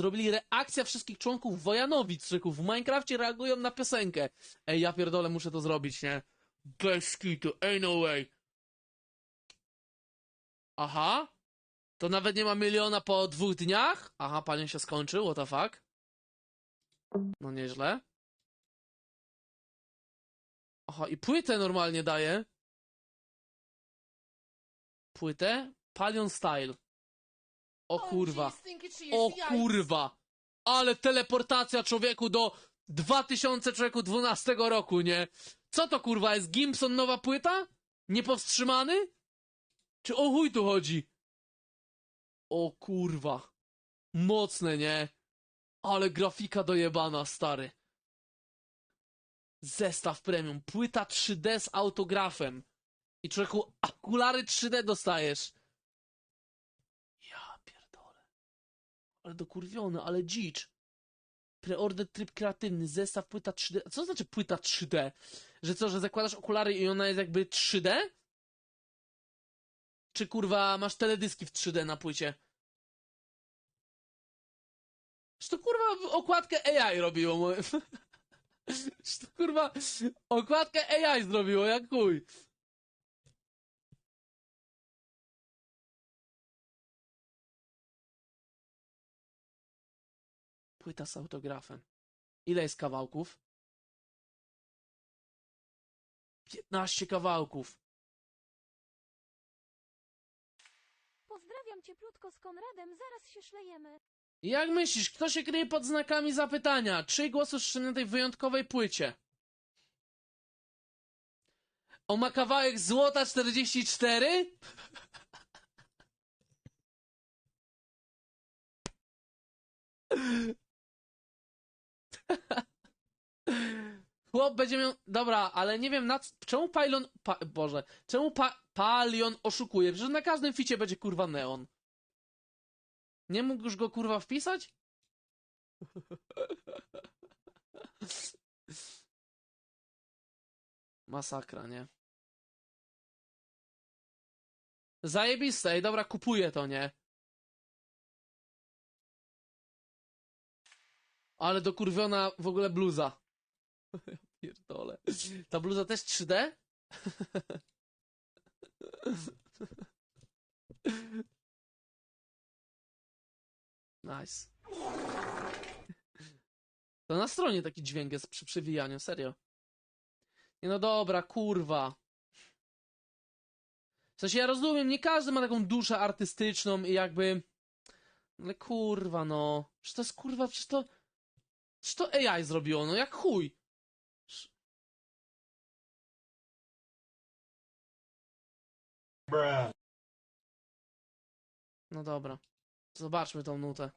Zrobili reakcja wszystkich członków Wojanowic, w Minecrafcie reagują na piosenkę. Ej, ja pierdolę, muszę to zrobić, nie? Bez kitu, ain't no way. Aha. To nawet nie ma miliona po dwóch dniach? Aha, panie się skończył, what the fuck? No nieźle. Aha, i płytę normalnie daje. Płytę? Palion Style. O kurwa. O kurwa. Ale teleportacja człowieku do 2012 roku, nie? Co to kurwa jest? Gimson nowa płyta? Niepowstrzymany? Czy o chuj tu chodzi? O kurwa. Mocne, nie? Ale grafika dojebana, stary. Zestaw premium. Płyta 3D z autografem. I człowieku, okulary 3D dostajesz. Ja pierdolę. Ale dokurwiony, ale dzicz. Preorder tryb kreatywny, zestaw płyta 3D. A Co znaczy płyta 3D? Że co, że zakładasz okulary i ona jest jakby 3D? Czy kurwa masz teledyski w 3D na płycie? Że to kurwa okładkę AI robiło. Że to kurwa okładkę AI zrobiło, jak chuj. Płyta z autografem. Ile jest kawałków? 15 kawałków. Pozdrawiam cieplutko z Konradem, zaraz się szlejemy. Jak myślisz, kto się kryje pod znakami zapytania? Czyj głos usłyszy na tej wyjątkowej płycie? O ma kawałek złota 44? Chłop będzie miał. Dobra, ale nie wiem na czemu Pylon. Pa... Boże, czemu pa... Palion oszukuje? Przecież na każdym ficie będzie kurwa neon. Nie mógł już go kurwa wpisać? Masakra, nie? Zajebiste, ej, dobra, kupuję to, nie? Ale dokurwiona w ogóle bluza. Ja Pierdolę. Ta bluza też 3D? Nice. To na stronie taki dźwięk jest przy przewijaniu, serio. Nie no dobra, kurwa. W sensie ja rozumiem, nie każdy ma taką duszę artystyczną i jakby... Ale kurwa no. Czy to jest kurwa, przecież to... Czy to AI zrobiło, no jak chuj. No dobra. Zobaczmy tą nutę.